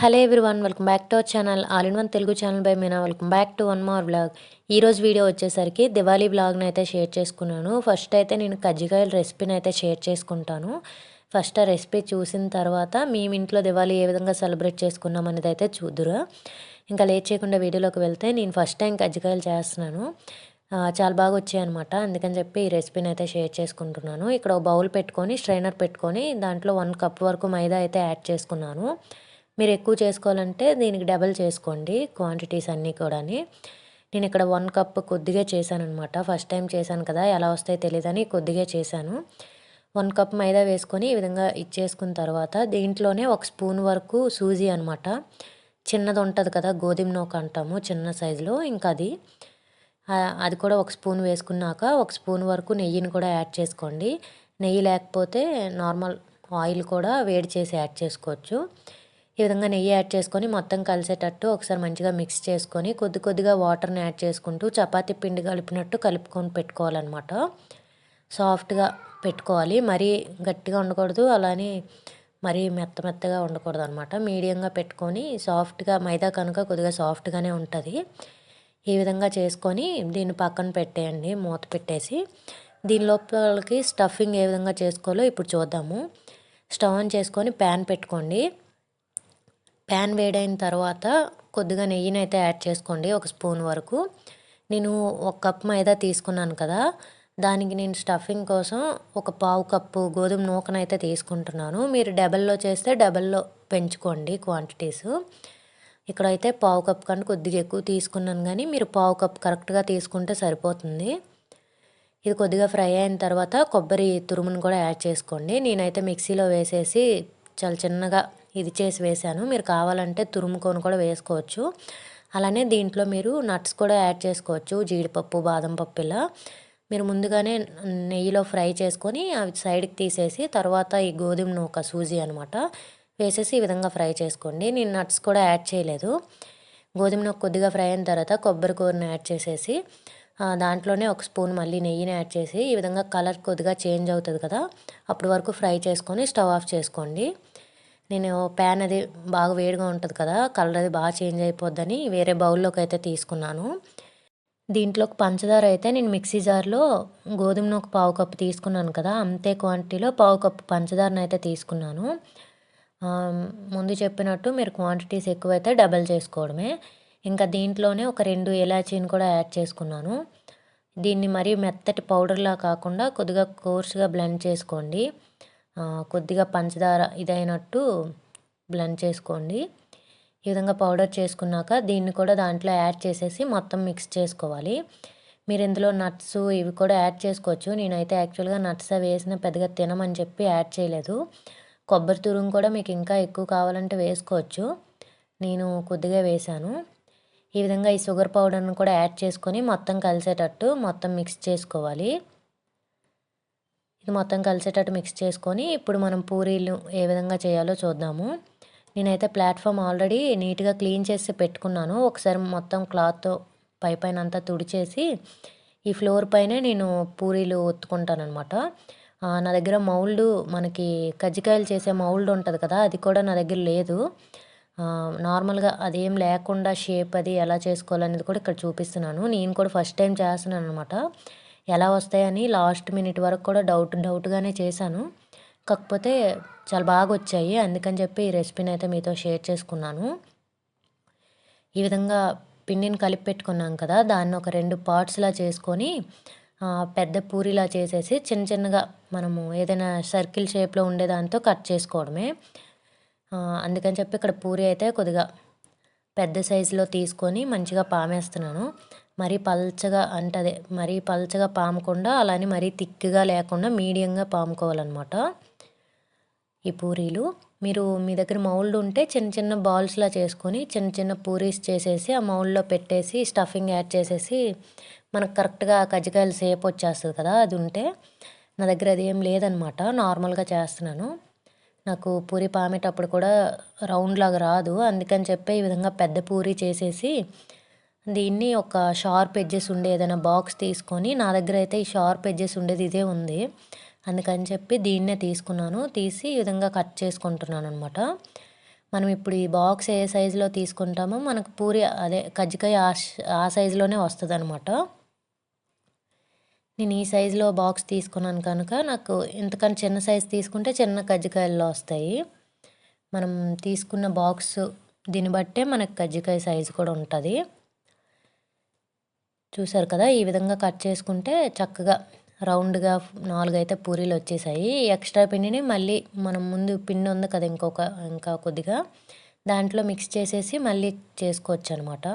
Hello everyone welcome back to our channel all in one Telugu channel by Meena. Welcome back to one more blog ఈరోజు video వచ్చేసరికి దివాళీ బ్లాగ్ని అయితే share చేసుకున్నాను. First అయితే నేను కజ్జికాయల రెసిపీని అయితే షేర్ చేసుకుంటాను. ఫస్ట్ ఆ రెసిపీ చూసిన తర్వాత మేము ఇంట్లో దివాళీ ఏ విధంగా సెలబ్రేట్ చేసుకున్నాం అనేది అయితే చూద్దురు. ఇంకా లేట్ చేయకుండా వీడియోలోకి వెళ్తే నేను ఫస్ట్ టైం కజ్జికాయలు చేస్తున్నాను. చాలా బాగా వచ్చాయన్నమాట అందుకని చెప్పి ఈ రెసిపీని అయితే షేర్ చేసుకుంటున్నాను. ఇక్కడ ఒక బౌల్ పెట్టుకొని స్ట్రైనర్ పెట్టుకొని దాంట్లో వన్ కప్ వరకు మైదా అయితే యాడ్ చేసుకున్నాను. మీరు ఎక్కువ చేసుకోవాలంటే దీనికి డబల్ చేసుకోండి క్వాంటిటీస్ అన్నీ కూడాని. నేను ఇక్కడ వన్ కప్ కొద్దిగా చేశాను అనమాట ఫస్ట్ టైం చేశాను కదా ఎలా వస్తాయో తెలియదని కొద్దిగా చేశాను. వన్ కప్ మైదా వేసుకొని ఈ విధంగా ఇచ్చేసుకున్న తర్వాత దీంట్లోనే ఒక స్పూన్ వరకు సూజీ అనమాట చిన్నది ఉంటుంది కదా గోధుమ నూక అంటాము చిన్న సైజులో ఇంకా అది అది కూడా ఒక స్పూన్ వేసుకున్నాక ఒక స్పూన్ వరకు నెయ్యిని కూడా యాడ్ చేసుకోండి. నెయ్యి లేకపోతే నార్మల్ ఆయిల్ కూడా వేడి చేసి యాడ్ చేసుకోవచ్చు. ఈ విధంగా నెయ్యి యాడ్ చేసుకొని మొత్తం కలిసేటట్టు ఒకసారి మంచిగా మిక్స్ చేసుకొని కొద్ది కొద్దిగా వాటర్ని యాడ్ చేసుకుంటూ చపాతీ పిండి కలిపినట్టు కలుపుకొని పెట్టుకోవాలన్నమాట. సాఫ్ట్గా పెట్టుకోవాలి. మరీ గట్టిగా ఉండకూడదు. అలానే మరీ మెత్త మెత్తగా ఉండకూడదు అనమాట మీడియంగా పెట్టుకొని సాఫ్ట్గా మైదా కనుక కొద్దిగా సాఫ్ట్గానే ఉంటుంది. ఈ విధంగా చేసుకొని దీన్ని పక్కన పెట్టేయండి. మూత పెట్టేసి దీని లోపలికి స్టఫింగ్ ఏ విధంగా చేసుకోవాలో ఇప్పుడు చూద్దాము. స్టవ్ ఆన్ చేసుకొని ప్యాన్ పెట్టుకోండి. ప్యాన్ వేడైన తర్వాత కొద్దిగా నెయ్యిని అయితే యాడ్ చేసుకోండి ఒక స్పూన్ వరకు. నేను ఒక కప్ మైదా తీసుకున్నాను కదా దానికి నేను స్టఫింగ్ కోసం ఒక పావు కప్పు గోధుమ నూకనైతే తీసుకుంటున్నాను. మీరు డబల్లో చేస్తే డబల్లో పెంచుకోండి క్వాంటిటీస్ ఇక్కడైతే పావు కప్ కంటే కొద్దిగా ఎక్కువ తీసుకున్నాను కానీ మీరు పావు కప్ కరెక్ట్గా తీసుకుంటే సరిపోతుంది. ఇది కొద్దిగా ఫ్రై అయిన తర్వాత కొబ్బరి తురుమును కూడా యాడ్ చేసుకోండి. నేనైతే మిక్సీలో వేసేసి చాలా చిన్నగా ఇది చేసి వేసాను మీరు కావాలంటే తురుముకొని కూడా వేసుకోవచ్చు. అలానే దీంట్లో మీరు నట్స్ కూడా యాడ్ చేసుకోవచ్చు. జీడిపప్పు బాదం పప్పు ఇలా. మీరు ముందుగానే నెయ్యిలో ఫ్రై చేసుకొని అవి సైడ్కి తీసేసి తర్వాత ఈ గోధుమ నూక సూజీ అనమాట వేసేసి ఈ విధంగా ఫ్రై చేసుకోండి. నేను నట్స్ కూడా యాడ్ చేయలేదు. గోధుమ నూక కొద్దిగా ఫ్రై అయిన తర్వాత కొబ్బరి కూరని యాడ్ చేసేసి దాంట్లోనే ఒక స్పూన్ మళ్ళీ నెయ్యిని యాడ్ చేసి ఈ విధంగా కలర్ కొద్దిగా చేంజ్ అవుతుంది కదా అప్పటి వరకు ఫ్రై చేసుకొని స్టవ్ ఆఫ్ చేసుకోండి. నేను ప్యాన్ అది బాగా వేడిగా ఉంటుంది కదా కలర్ అది బాగా చేంజ్ అయిపోద్దని వేరే బౌల్లోకి అయితే తీసుకున్నాను. దీంట్లోకి పంచదార అయితే నేను మిక్సీ జార్లో గోధుమ ఒక పావు కప్పు తీసుకున్నాను కదా అంతే క్వాంటిటీలో పావు కప్పు పంచదారను అయితే తీసుకున్నాను. ముందు చెప్పినట్టు మీరు క్వాంటిటీస్ ఎక్కువైతే డబల్ చేసుకోవడమే. ఇంకా దీంట్లోనే ఒక రెండు ఇలాచీని కూడా యాడ్ చేసుకున్నాను. దీన్ని మరీ మెత్తటి పౌడర్లా కాకుండా కొద్దిగా కోర్స్గా బ్లెండ్ చేసుకోండి. కొద్దిగా పంచదార ఇదైనట్టు బ్లెండ్ చేసుకోండి. ఈ విధంగా పౌడర్ చేసుకున్నాక దీన్ని కూడా దాంట్లో యాడ్ చేసేసి మొత్తం మిక్స్ చేసుకోవాలి. మీరు ఇందులో నట్స్ ఇవి కూడా యాడ్ చేసుకోవచ్చు. నేనైతే యాక్చువల్గా నట్స్ అవి వేసిన పెద్దగా తినమని చెప్పి యాడ్ చేయలేదు. కొబ్బరి తురుము కూడా మీకు ఇంకా ఎక్కువ కావాలంటే వేసుకోవచ్చు. నేను కొద్దిగా వేశాను. ఈ విధంగా ఈ షుగర్ పౌడర్ను కూడా యాడ్ చేసుకొని మొత్తం కలిసేటట్టు మొత్తం మిక్స్ చేసుకోవాలి. ఇది మొత్తం కలిసేటట్టు మిక్స్ చేసుకొని ఇప్పుడు మనం పూరీలు ఏ విధంగా చేయాలో చూద్దాము. నేనైతే ప్లాట్ఫామ్ ఆల్రెడీ నీట్గా క్లీన్ చేసి పెట్టుకున్నాను. ఒకసారి మొత్తం క్లాత్ పై పైన అంతా తుడిచేసి ఈ ఫ్లోర్ పైనే నేను పూరీలు ఒత్తుకుంటాను అనమాట నా దగ్గర మౌల్డ్ మనకి కజ్జికాయలు చేసే మౌల్డ్ ఉంటుంది కదా అది కూడా నా దగ్గర లేదు. నార్మల్గా అదేం లేకుండా షేప్ అది ఎలా చేసుకోవాలనేది కూడా ఇక్కడ చూపిస్తున్నాను. నేను కూడా ఫస్ట్ టైం చేస్తున్నాను అనమాట ఎలా వస్తాయని లాస్ట్ మినిట్ వరకు కూడా డౌట్ డౌట్గానే చేశాను. కాకపోతే చాలా బాగా వచ్చాయి. అందుకని చెప్పి ఈ రెసిపీని అయితే మీతో షేర్ చేసుకున్నాను. ఈ విధంగా పిండిని కలిపి పెట్టుకున్నాం కదా దాన్ని ఒక రెండు పార్ట్స్లా చేసుకొని పెద్ద పూరిలా చేసేసి చిన్న చిన్నగా మనము ఏదైనా సర్కిల్ షేప్లో ఉండే దాంతో కట్ చేసుకోవడమే. అందుకని చెప్పి ఇక్కడ పూరి అయితే కొద్దిగా పెద్ద సైజులో తీసుకొని మంచిగా పామేస్తున్నాను. మరీ పల్చగా అంటే అదే మరీ పల్చగా పామకుండా అలానే మరీ తిక్కుగా లేకుండా మీడియంగా పాముకోవాలన్నమాట. ఈ పూరీలు మీరు మీ దగ్గర మౌల్డ్ ఉంటే చిన్న చిన్న బాల్స్లా చేసుకొని చిన్న చిన్న పూరీస్ చేసేసి ఆ మౌల్డ్లో పెట్టేసి స్టఫింగ్ యాడ్ చేసేసి మనకు కరెక్ట్గా కజ్జికాయలు సేపు వచ్చేస్తుంది కదా అది ఉంటే నా దగ్గర అది ఏం లేదనమాట నార్మల్గా చేస్తున్నాను. నాకు పూరి పామేటప్పుడు కూడా రౌండ్ లాగా రాదు అందుకని చెప్పి ఈ విధంగా పెద్ద పూరి చేసేసి దీన్ని ఒక షార్ప్ ఎడ్జెస్ ఉండే ఏదైనా బాక్స్ తీసుకొని నా దగ్గర అయితే ఈ షార్ప్ ఎడ్జెస్ ఉండేది ఇదే ఉంది. అందుకని చెప్పి దీన్నే తీసుకున్నాను. తీసి ఈ విధంగా కట్ చేసుకుంటున్నాను అనమాట మనం ఇప్పుడు ఈ బాక్స్ ఏ సైజులో తీసుకుంటామో మనకు పూరి అదే కజ్జికాయ ఆ ఆ సైజులోనే వస్తుంది అనమాట నేను ఈ సైజులో బాక్స్ తీసుకున్నాను కనుక నాకు ఇంతకన్నా చిన్న సైజు తీసుకుంటే చిన్న కజ్జికాయల్లో వస్తాయి. మనం తీసుకున్న బాక్స్ దీన్ని బట్టే మనకు కజ్జికాయ సైజు కూడా ఉంటుంది. చూసారు కదా ఈ విధంగా కట్ చేసుకుంటే చక్కగా రౌండ్గా నాలుగైతే పూరీలు వచ్చేసాయి. ఎక్స్ట్రా పిండిని మళ్ళీ మనం ముందు పిండి ఉంది కదా ఇంకొక ఇంకా కొద్దిగా దాంట్లో మిక్స్ చేసేసి మళ్ళీ చేసుకోవచ్చు అనమాట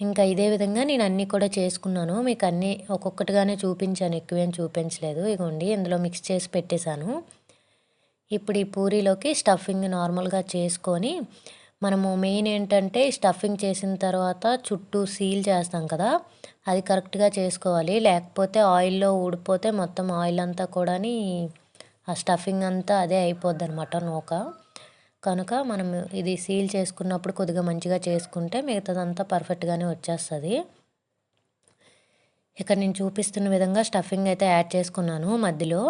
ఇంకా ఇదే విధంగా నేను అన్నీ కూడా చేసుకున్నాను. మీకు అన్నీ ఒక్కొక్కటిగానే చూపించాను ఎక్కువేం చూపించలేదు. ఇగోండి ఇందులో మిక్స్ చేసి పెట్టేశాను. ఇప్పుడు ఈ పూరీలోకి స్టఫింగ్ నార్మల్గా చేసుకొని మనము మెయిన్ ఏంటంటే స్టఫింగ్ చేసిన తర్వాత చుట్టూ సీల్ చేస్తాం కదా అది కరెక్ట్గా చేసుకోవాలి. లేకపోతే ఆయిల్లో ఊడిపోతే మొత్తం ఆయిల్ అంతా కూడా ఆ స్టఫింగ్ అంతా అదే అయిపోద్ది అనమాట నూక. కనుక మనం ఇది సీల్ చేసుకున్నప్పుడు కొద్దిగా మంచిగా చేసుకుంటే మిగతాదంతా పర్ఫెక్ట్గానే వచ్చేస్తుంది. ఇక్కడ నేను చూపిస్తున్న విధంగా స్టఫింగ్ అయితే యాడ్ చేసుకున్నాను మధ్యలో.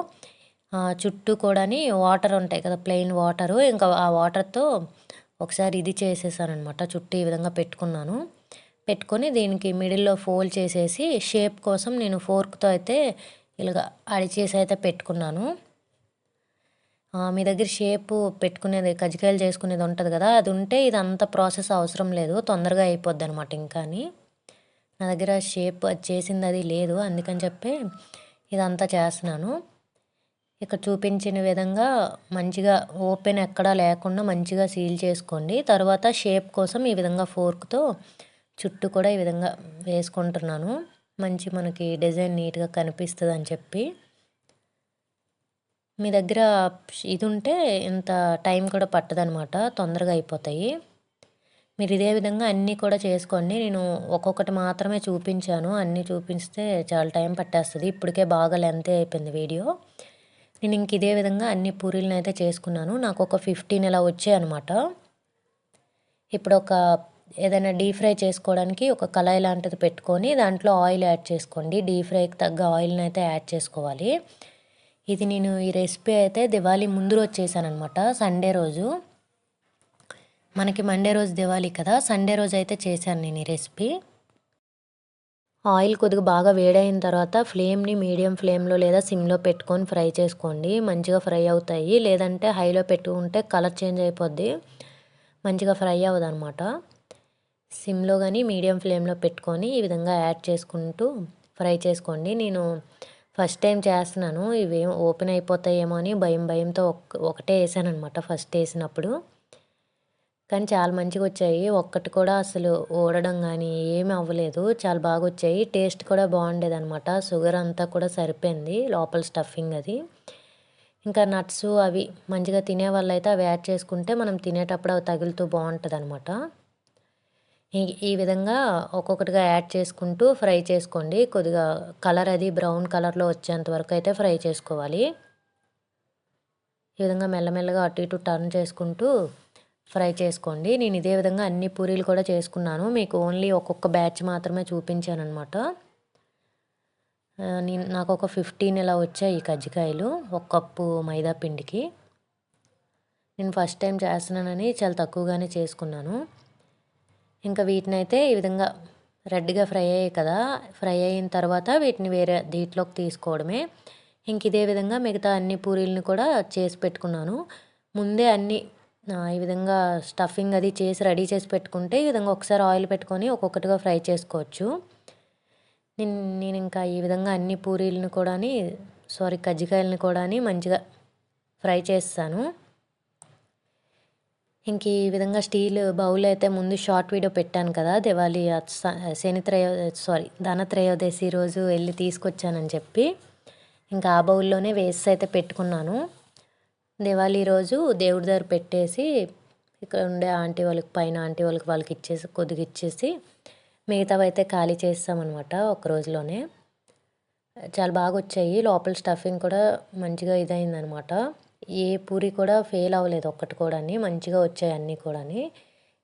చుట్టూ కూడా వాటర్ ఉంటాయి కదా ప్లెయిన్ వాటరు. ఇంకా ఆ వాటర్తో ఒకసారి ఇది చేసేసానమాట చుట్టూ ఈ విధంగా పెట్టుకున్నాను. పెట్టుకొని దీనికి మిడిల్లో ఫోల్డ్ చేసేసి షేప్ కోసం నేను ఫోర్క్తో అయితే ఇలాగ అడిచేసి అయితే పెట్టుకున్నాను. మీ దగ్గర షేప్ పెట్టుకునేది కజ్జికాయలు చేసుకునేది ఉంటుంది కదా అది ఉంటే ఇది అంత ప్రాసెస్ అవసరం లేదు తొందరగా అయిపోద్ది అనమాట ఇంకా నా దగ్గర షేప్ అది చేసింది అది లేదు అందుకని చెప్పి ఇదంతా చేస్తున్నాను. ఇక్కడ చూపించిన విధంగా మంచిగా ఓపెన్ ఎక్కడా లేకుండా మంచిగా సీల్ చేసుకోండి. తర్వాత షేప్ కోసం ఈ విధంగా ఫోర్క్తో చుట్టూ కూడా ఈ విధంగా వేసుకుంటున్నాను. మంచి మనకి డిజైన్ నీట్గా కనిపిస్తుంది అని చెప్పి. మీ దగ్గర ఇది ఉంటే ఇంత టైం కూడా పట్టదనమాట తొందరగా అయిపోతాయి. మీరు ఇదే విధంగా అన్నీ కూడా చేసుకోండి. నేను ఒక్కొక్కటి మాత్రమే చూపించాను. అన్నీ చూపిస్తే చాలా టైం పట్టేస్తుంది. ఇప్పటికే బాగా లెంత్ అయిపోయింది వీడియో. నేను ఇంక ఇదే విధంగా అన్ని పూరీలను అయితే చేసుకున్నాను. నాకు ఒక ఫిఫ్టీన్ ఇలా వచ్చాయి అనమాట ఇప్పుడు ఒక ఏదైనా డీప్ ఫ్రై చేసుకోవడానికి ఒక కళాయి లాంటిది పెట్టుకొని దాంట్లో ఆయిల్ యాడ్ చేసుకోండి. డీప్ ఫ్రైకి తగ్గ ఆయిల్ని అయితే యాడ్ చేసుకోవాలి. ఇది నేను ఈ రెసిపీ అయితే దివాళీ ముందు రోజు చేశానమాట సండే రోజు. మనకి మండే రోజు దివాళీ కదా సండే రోజు అయితే చేశాను నేను ఈ రెసిపీ. ఆయిల్ కొద్దిగా బాగా వేడైన తర్వాత ఫ్లేమ్ని మీడియం ఫ్లేమ్లో లేదా సిమ్లో పెట్టుకొని ఫ్రై చేసుకోండి. మంచిగా ఫ్రై అవుతాయి. లేదంటే హైలో పెట్టుకుంటే కలర్ చేంజ్ అయిపోద్ది. మంచిగా ఫ్రై అవ్వదు అనమాట సిమ్లో కానీ మీడియం ఫ్లేమ్లో పెట్టుకొని ఈ విధంగా యాడ్ చేసుకుంటూ ఫ్రై చేసుకోండి. నేను ఫస్ట్ టైం చేస్తున్నాను. ఇవి ఓపెన్ అయిపోతాయేమో అని భయం భయంతో ఒకటే వేసాను అనమాట ఫస్ట్ వేసినప్పుడు. కానీ చాలా మంచిగా వచ్చాయి ఒక్కటి కూడా అసలు ఊడడం కానీ ఏమీ అవ్వలేదు. చాలా బాగా వచ్చాయి టేస్ట్ కూడా బాగుండేది అనమాట షుగర్ అంతా కూడా సరిపోయింది లోపల స్టఫింగ్ అది. ఇంకా నట్స్ అవి మంచిగా తినే అయితే అవి యాడ్ చేసుకుంటే మనం తినేటప్పుడు అవి తగులుతూ బాగుంటుంది అనమాట ఈ విధంగా ఒక్కొక్కటిగా యాడ్ చేసుకుంటూ ఫ్రై చేసుకోండి. కొద్దిగా కలర్ అది బ్రౌన్ కలర్లో వచ్చేంత వరకు అయితే ఫ్రై చేసుకోవాలి. ఈ విధంగా మెల్లమెల్లగా అటు ఇటు టర్న్ చేసుకుంటూ ఫ్రై చేసుకోండి. నేను ఇదే విధంగా అన్ని పూరీలు కూడా చేసుకున్నాను. మీకు ఓన్లీ ఒక్కొక్క బ్యాచ్ మాత్రమే చూపించాను అనమాట నేను నాకు ఒక ఫిఫ్టీన్ ఇలా వచ్చాయి ఈ కజ్జికాయలు ఒక కప్పు మైదా పిండికి. నేను ఫస్ట్ టైం చేస్తున్నానని చాలా తక్కువగానే చేసుకున్నాను. ఇంకా వీటిని అయితే ఈ విధంగా రెడ్గా ఫ్రై అయ్యాయి కదా. ఫ్రై అయిన తర్వాత వీటిని వేరే దీంట్లోకి తీసుకోవడమే. ఇంక ఇదే విధంగా మిగతా అన్ని పూరీలను కూడా చేసి పెట్టుకున్నాను. ముందే అన్ని ఈ విధంగా స్టఫింగ్ అది చేసి రెడీ చేసి పెట్టుకుంటే ఈ విధంగా ఒకసారి ఆయిల్ పెట్టుకొని ఒక్కొక్కటిగా ఫ్రై చేసుకోవచ్చు. నేను నేను ఇంకా ఈ విధంగా అన్ని పూరీలను కూడా సారీ కజ్జికాయలను కూడా మంచిగా ఫ్రై చేస్తాను. ఇంక ఈ విధంగా స్టీల్ బౌల్ అయితే ముందు షార్ట్ వీడియో పెట్టాను కదా దివాళీ శనిత్రయో సారీ ధనత్రయోదశి రోజు వెళ్ళి తీసుకొచ్చానని చెప్పి. ఇంకా ఆ బౌల్లోనే వేస్ట్ అయితే పెట్టుకున్నాను. దివాళీ రోజు దేవుడి దగ్గర పెట్టేసి ఇక్కడ ఉండే ఆంటీ వాళ్ళకి పైన ఆంటీ వాళ్ళకి వాళ్ళకి ఇచ్చేసి కొద్దిగా ఇచ్చేసి మిగతావి అయితే ఖాళీ చేస్తామన్నమాట ఒక రోజులోనే. చాలా బాగా వచ్చాయి. లోపల స్టఫింగ్ కూడా మంచిగా ఇదైందనమాట ఏ పూరి కూడా ఫెయిల్ అవ్వలేదు ఒక్కటి కూడా మంచిగా వచ్చాయి అన్నీ కూడా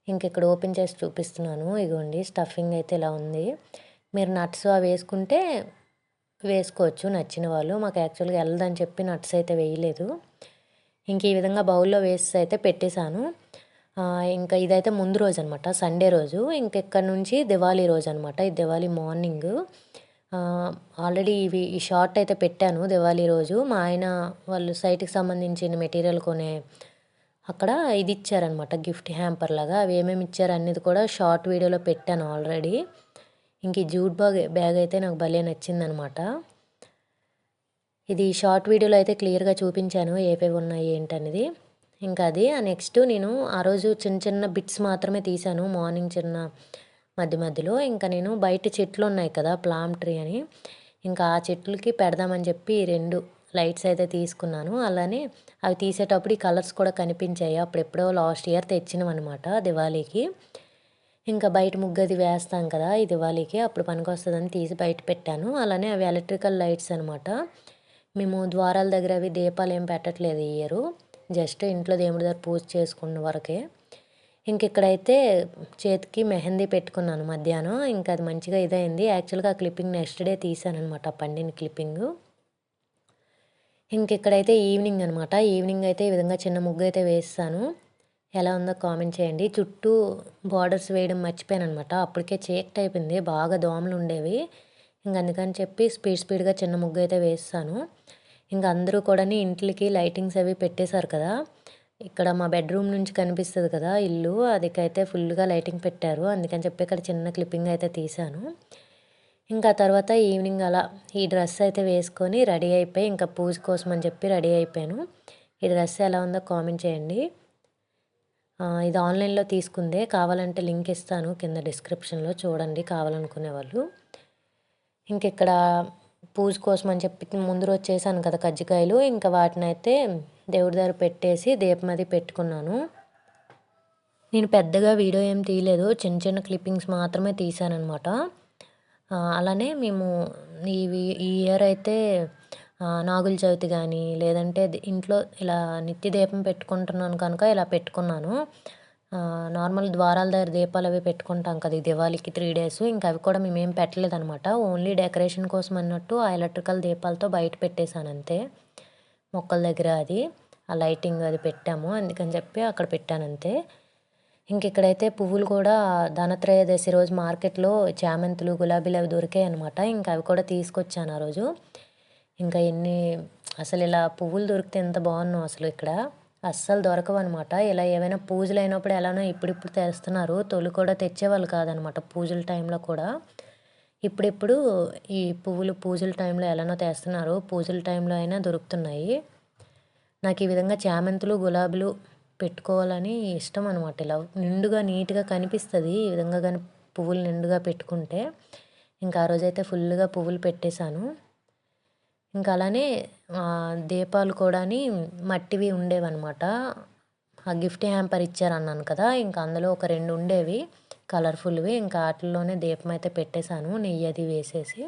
ఇంక ఇక్కడ ఓపెన్ చేసి చూపిస్తున్నాను. ఇగోండి స్టఫింగ్ అయితే ఇలా ఉంది. మీరు నట్స్ అవి వేసుకుంటే వేసుకోవచ్చు నచ్చిన వాళ్ళు. మాకు యాక్చువల్గా వెళ్ళదని చెప్పి నట్స్ అయితే వేయలేదు. ఇంక ఈ విధంగా బౌల్లో వేసి అయితే పెట్టేశాను. ఇంకా ఇదైతే ముందు రోజు అనమాట సండే రోజు. ఇంకెక్కడి నుంచి దివాళీ రోజు అనమాట ఇది దివాళీ మార్నింగ్. ఆల్రెడీ ఇవి ఈ షార్ట్ అయితే పెట్టాను దివాళీ రోజు. మా ఆయన వాళ్ళు సైట్కి సంబంధించిన మెటీరియల్ కొనే అక్కడ ఇది ఇచ్చారనమాట గిఫ్ట్ హ్యాంపర్ లాగా. అవి ఏమేమి ఇచ్చారు అనేది కూడా షార్ట్ వీడియోలో పెట్టాను ఆల్రెడీ. ఇంక ఈ జూట్ బ్యాగ్ బ్యాగ్ అయితే నాకు భలే నచ్చిందనమాట. ఇది షార్ట్ వీడియోలో అయితే క్లియర్గా చూపించాను ఏవేవి ఉన్నాయి ఏంటనేది. ఇంకా అది నెక్స్ట్ నేను ఆ రోజు చిన్న చిన్న బిట్స్ మాత్రమే తీశాను మార్నింగ్ చిన్న మధ్య మధ్యలో. ఇంకా నేను బయట చెట్లు ఉన్నాయి కదా ప్లామ్ ట్రీ అని. ఇంకా ఆ చెట్లకి పెడదామని చెప్పి రెండు లైట్స్ అయితే తీసుకున్నాను. అలానే అవి తీసేటప్పుడు ఈ కలర్స్ కూడా కనిపించాయి. అప్పుడెప్పుడో లాస్ట్ ఇయర్ తెచ్చినవన్నమాట దివాళీకి. ఇంకా బయట ముగ్గది వేస్తాం కదా ఈ దివాళీకి అప్పుడు పనికి వస్తుందని తీసి బయట పెట్టాను. అలానే అవి ఎలక్ట్రికల్ లైట్స్ అనమాట మేము ద్వారాల దగ్గర అవి దీపాలు ఏం పెట్టట్లేదు ఈ జస్ట్ ఇంట్లో దేవుడి దగ్గర పూజ చేసుకున్న వరకే. ఇంక ఇక్కడైతే చేతికి మెహందీ పెట్టుకున్నాను మధ్యాహ్నం. ఇంకా అది మంచిగా ఇదైంది. యాక్చువల్గా ఆ క్లిప్పింగ్ నెక్స్ట్ డే తీసాను అనమాట పండిన క్లిప్పింగ్. ఇంక ఇక్కడైతే ఈవినింగ్ అనమాట ఈవినింగ్ అయితే ఈ విధంగా చిన్న ముగ్గు అయితే వేస్తాను. ఎలా ఉందో కామెంట్ చేయండి. చుట్టూ బార్డర్స్ వేయడం మర్చిపోయాను అనమాట అప్పటికే చీకటి అయిపోయింది బాగా దోమలు ఉండేవి. ఇంక అందుకని చెప్పి స్పీడ్ స్పీడ్గా చిన్న ముగ్గు అయితే వేస్తాను. ఇంకా అందరూ కూడా ఇంట్లకి లైటింగ్స్ అవి పెట్టేశారు కదా ఇక్కడ మా బెడ్రూమ్ నుంచి కనిపిస్తుంది కదా ఇల్లు అదికైతే ఫుల్గా లైటింగ్ పెట్టారు. అందుకని చెప్పి ఇక్కడ చిన్న క్లిప్పింగ్ అయితే తీశాను. ఇంకా తర్వాత ఈవినింగ్ అలా ఈ డ్రెస్ అయితే వేసుకొని రెడీ అయిపోయి ఇంకా పూజ కోసం అని చెప్పి రెడీ అయిపోయాను. ఈ డ్రెస్ ఎలా ఉందో కామెంట్ చేయండి. ఇది ఆన్లైన్లో తీసుకుందే కావాలంటే లింక్ ఇస్తాను కింద డిస్క్రిప్షన్లో చూడండి కావాలనుకునే వాళ్ళు. ఇంక ఇక్కడ పూజ కోసం అని చెప్పి ముందు రోజు చేశాను కదా కజ్జికాయలు. ఇంకా వాటిని అయితే దేవుడి దగ్గర పెట్టేసి దీపం అది పెట్టుకున్నాను. నేను పెద్దగా వీడియో ఏం తీయలేదు. చిన్న చిన్న క్లిప్పింగ్స్ మాత్రమే తీశానమాట అలానే మేము ఈ ఈ ఇయర్ అయితే నాగుల చవితి కానీ లేదంటే ఇంట్లో ఇలా నిత్య దీపం పెట్టుకుంటున్నాను కనుక ఇలా పెట్టుకున్నాను. నార్మల్ ద్వారాల దగ్గర దీపాలు అవి పెట్టుకుంటాం కదా ఈ దివాళీకి త్రీ డేస్ ఇంకా అవి కూడా మేమేం పెట్టలేదు అనమాట ఓన్లీ డెకరేషన్ కోసం అన్నట్టు ఆ ఎలక్ట్రికల్ దీపాలతో బయట పెట్టేశాను అంతే. మొక్కల దగ్గర అది ఆ లైటింగ్ అది పెట్టాము. అందుకని చెప్పి అక్కడ పెట్టాను అంతే. ఇంక ఇక్కడైతే పువ్వులు కూడా ధనత్రయోదశి రోజు మార్కెట్లో చామంతులు గులాబీలు అవి దొరికాయి అనమాట ఇంకా అవి కూడా తీసుకొచ్చాను ఆ రోజు. ఇంకా ఎన్ని అసలు ఇలా పువ్వులు దొరికితే ఎంత బాగున్నావు అసలు ఇక్కడ. అస్సలు దొరకవు అనమాట ఇలా ఏమైనా పూజలు అయినప్పుడు ఎలానో ఇప్పుడిప్పుడు తెస్తున్నారు తొలి కూడా తెచ్చేవాళ్ళు కాదనమాట పూజల టైంలో కూడా. ఇప్పుడిప్పుడు ఈ పువ్వులు పూజల టైంలో ఎలానో తెస్తున్నారు. పూజల టైంలో అయినా దొరుకుతున్నాయి. నాకు ఈ విధంగా చామంతులు గులాబీలు పెట్టుకోవాలని ఇష్టం అనమాట ఇలా నిండుగా నీట్గా కనిపిస్తుంది. ఈ విధంగా కానీ పువ్వులు నిండుగా పెట్టుకుంటే. ఇంకా ఆ రోజైతే ఫుల్గా పువ్వులు పెట్టేశాను. ఇంకా అలానే దీపాలు కూడా మట్టివి ఉండేవన్నమాట. ఆ గిఫ్ట్ హ్యాంపర్ ఇచ్చారన్నాను కదా ఇంకా అందులో ఒక రెండు ఉండేవి కలర్ఫుల్వి. ఇంకా వాటిల్లోనే దీపం అయితే పెట్టేశాను నెయ్యి అది వేసేసి.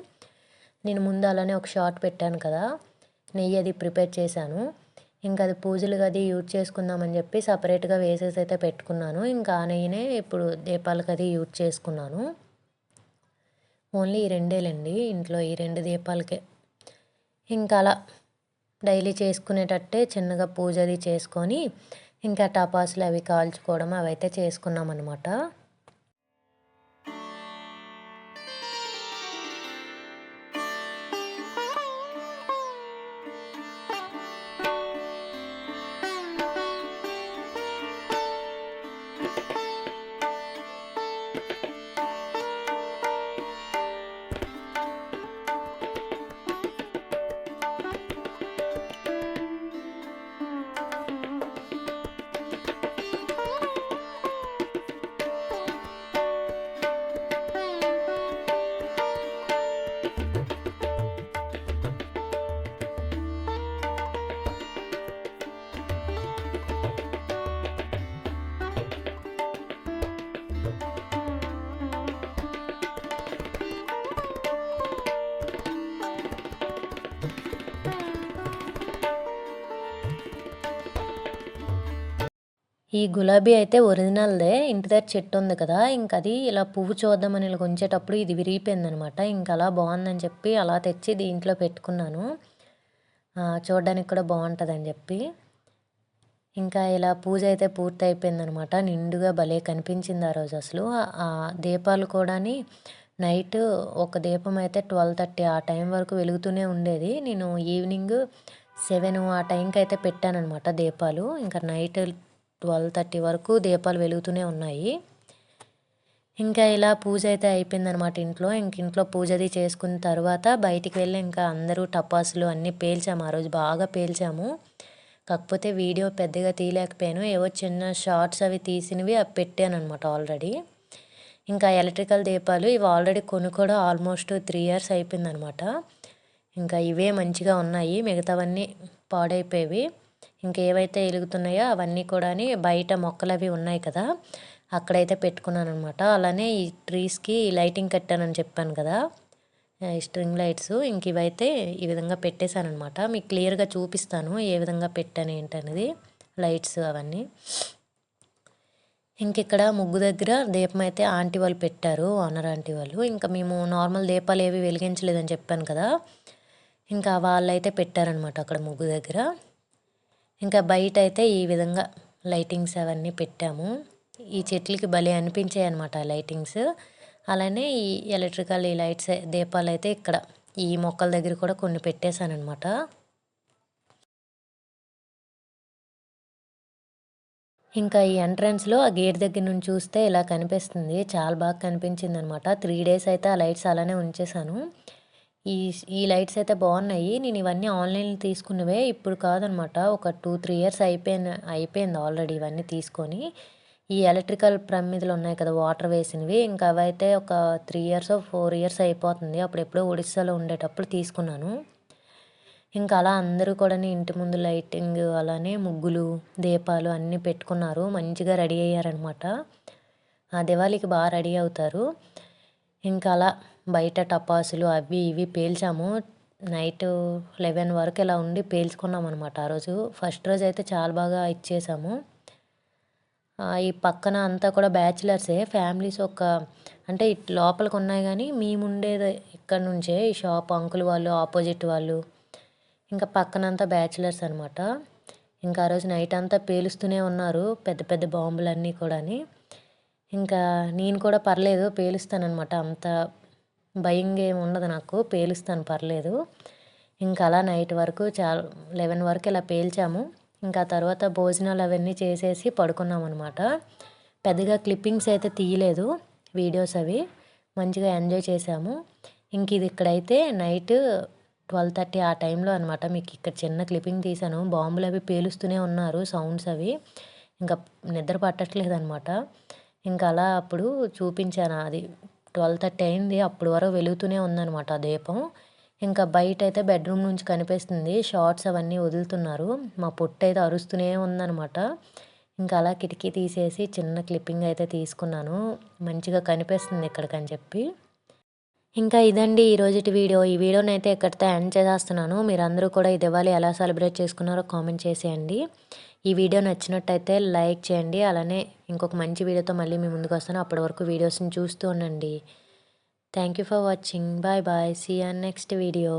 నేను ముందు అలానే ఒక షార్ట్ పెట్టాను కదా నెయ్యి అది ప్రిపేర్ చేశాను. ఇంకా అది పూజలు అది యూజ్ చేసుకుందామని చెప్పి సపరేట్గా వేసేసి అయితే పెట్టుకున్నాను. ఇంకా ఆ నెయ్యినే ఇప్పుడు దీపాలకు అది యూజ్ చేసుకున్నాను. ఓన్లీ ఈ రెండేలండి ఇంట్లో ఈ రెండు దీపాలకే. ఇంకా అలా డైలీ చేసుకునేటట్టే చిన్నగా పూజ అది చేసుకొని ఇంకా టపాసులు అవి కాల్చుకోవడం అవైతే చేసుకున్నాం అనమాట ఈ గులాబీ అయితే ఒరిజినల్దే ఇంటి దగ్గర చెట్టు ఉంది కదా ఇంక అది ఇలా పువ్వు చూద్దామని ఇలా ఉంచేటప్పుడు ఇది విరిగిపోయిందనమాట. ఇంకా అలా బాగుందని చెప్పి అలా తెచ్చి దీంట్లో పెట్టుకున్నాను. చూడడానికి కూడా బాగుంటుందని చెప్పి. ఇంకా ఇలా పూజ అయితే పూర్తి అయిపోయిందనమాట నిండుగా భలే కనిపించింది ఆ రోజు అసలు. ఆ దీపాలు కూడాని నైట్ ఒక దీపం అయితే ట్వెల్వ్ థర్టీ ఆ టైం వరకు వెలుగుతూనే ఉండేది. నేను ఈవినింగ్ సెవెన్ ఆ టైంకి అయితే పెట్టానమాట దీపాలు. ఇంకా నైట్ ట్వెల్వ్ థర్టీ వరకు దీపాలు వెలుగుతూనే ఉన్నాయి. ఇంకా ఇలా పూజ అయితే అయిపోయిందనమాట ఇంట్లో. ఇంక ఇంట్లో పూజది చేసుకున్న తర్వాత బయటికి వెళ్ళి ఇంకా అందరూ టపాసులు అన్నీ పేల్చాము. ఆ రోజు బాగా పేల్చాము. కాకపోతే వీడియో పెద్దగా తీయలేకపోయాను. ఏవో చిన్న షార్ట్స్ అవి తీసినవి అవి పెట్టాను అనమాట ఆల్రెడీ. ఇంకా ఎలక్ట్రికల్ దీపాలు ఇవి ఆల్రెడీ కొనుక్కోవడం ఆల్మోస్ట్ త్రీ ఇయర్స్ అయిపోయిందనమాట ఇంకా ఇవే మంచిగా ఉన్నాయి. మిగతావన్నీ పాడైపోయేవి. ఇంకేవైతే వెలుగుతున్నాయో అవన్నీ కూడా బయట మొక్కలు అవి ఉన్నాయి కదా అక్కడైతే పెట్టుకున్నాను అనమాట అలానే ఈ ట్రీస్కి లైటింగ్ కట్టానని చెప్పాను కదా స్ట్రింగ్ లైట్స్. ఇంక ఇవైతే ఈ విధంగా పెట్టేశాను అనమాట మీకు క్లియర్గా చూపిస్తాను ఏ విధంగా పెట్టాను ఏంటనేది లైట్స్ అవన్నీ. ఇంక ఇక్కడ ముగ్గు దగ్గర దీపం అయితే ఆంటీ వాళ్ళు పెట్టారు ఓనర్ ఆంటీ వాళ్ళు. ఇంకా మేము నార్మల్ దీపాలు ఏవి వెలిగించలేదని చెప్పాను కదా ఇంకా వాళ్ళైతే పెట్టారనమాట అక్కడ ముగ్గు దగ్గర. ఇంకా బయట అయితే ఈ విధంగా లైటింగ్స్ అవన్నీ పెట్టాము. ఈ చెట్లకి భలే అనిపించాయి అనమాట లైటింగ్స్. అలానే ఈ ఎలక్ట్రికల్ ఈ లైట్స్ దీపాలు అయితే ఇక్కడ ఈ మొక్కల దగ్గర కూడా కొన్ని పెట్టేశాను అనమాట ఇంకా ఈ ఎంట్రన్స్లో ఆ గేట్ దగ్గర నుంచి చూస్తే ఇలా కనిపిస్తుంది. చాలా బాగా కనిపించింది అనమాట త్రీ డేస్ అయితే ఆ లైట్స్ అలానే ఉంచేసాను ఈ ఈ లైట్స్ అయితే బాగున్నాయి. నేను ఇవన్నీ ఆన్లైన్లో తీసుకున్నవే. ఇప్పుడు కాదనమాట. ఒక టూ త్రీ ఇయర్స్ అయిపోయిన అయిపోయింది ఆల్రెడీ ఇవన్నీ తీసుకొని. ఈ ఎలక్ట్రికల్ ప్రమిదలు ఉన్నాయి కదా వాటర్ వేసినవి. ఇంకా అవైతే ఒక త్రీ ఇయర్స్ ఫోర్ ఇయర్స్ అయిపోతుంది. అప్పుడు ఎప్పుడో ఒడిస్సాలో ఉండేటప్పుడు తీసుకున్నాను. ఇంకా అలా అందరూ కూడా ఇంటి ముందు లైటింగ్ అలానే ముగ్గులు దీపాలు అన్నీ పెట్టుకున్నారు. మంచిగా రెడీ అయ్యారనమాట. ఆ దివాళీకి బాగా రెడీ అవుతారు. ఇంకా అలా బయట టపాసులు అవి ఇవి పేల్చాము. నైట్ లెవెన్ వరకు ఇలా ఉండి పేల్చుకున్నాం అనమాట ఆ రోజు ఫస్ట్ రోజు అయితే చాలా బాగా ఇచ్చేసాము. ఈ పక్కన అంతా కూడా బ్యాచిలర్సే. ఫ్యామిలీస్ ఒక అంటే లోపలికి ఉన్నాయి కానీ మేము ఉండేది ఇక్కడ నుంచే ఈ షాప్. అంకుల్ వాళ్ళు ఆపోజిట్ వాళ్ళు. ఇంకా పక్కనంతా బ్యాచిలర్స్ అనమాట ఇంకా ఆ రోజు నైట్ అంతా పేలుస్తూనే ఉన్నారు. పెద్ద పెద్ద బాంబులన్నీ కూడాని. ఇంకా నేను కూడా పర్లేదు పేలుస్తానమాట అంత భయంగా ఏమి ఉండదు నాకు పేలుస్తాను పర్లేదు. ఇంకా అలా నైట్ వరకు చాలా లెవెన్ వరకు ఇలా పేల్చాము. ఇంకా తర్వాత భోజనాలు అవన్నీ చేసేసి పడుకున్నాం అనమాట పెద్దగా క్లిప్పింగ్స్ అయితే తీయలేదు వీడియోస్ అవి. మంచిగా ఎంజాయ్ చేసాము ఇంక ఇది ఇక్కడైతే నైట్ ట్వెల్వ్ థర్టీ ఆ టైంలో అనమాట మీకు ఇక్కడ చిన్న క్లిప్పింగ్ తీసాను బాంబులు అవి పేలుస్తూనే ఉన్నారు సౌండ్స్ అవి. ఇంకా నిద్ర పట్టట్లేదు అనమాట ఇంకా అలా అప్పుడు చూపించాను అది ట్వెల్వ్ థర్టీ అయింది. అప్పుడు వరకు వెలుగుతూనే ఉందన్నమాట ఆ దీపం. ఇంకా బయట అయితే బెడ్రూమ్ నుంచి కనిపిస్తుంది. షార్ట్స్ అవన్నీ వదులుతున్నారు. మా పొట్టు అయితే అరుస్తూనే ఉందనమాట ఇంకా అలా కిటికీ తీసేసి చిన్న క్లిప్పింగ్ అయితే తీసుకున్నాను. మంచిగా కనిపిస్తుంది ఇక్కడికని చెప్పి. ఇంకా ఇదండి ఈ రోజుటి వీడియో. ఈ వీడియోని అయితే ఎక్కడితో ఎండ్ చేసేస్తున్నాను. మీరందరూ కూడా ఈ దివాళీ ఎలా సెలబ్రేట్ చేసుకున్నారో కామెంట్ చేసేయండి. ఈ వీడియో నచ్చినట్టయితే లైక్ చేయండి అలానే ఇంకొక మంచి వీడియోతో మళ్ళీ మీ ముందుకు వస్తాను అప్పటి వరకు వీడియోస్ని చూస్తూ ఉండండి thank you for watching. Bye bye See next video.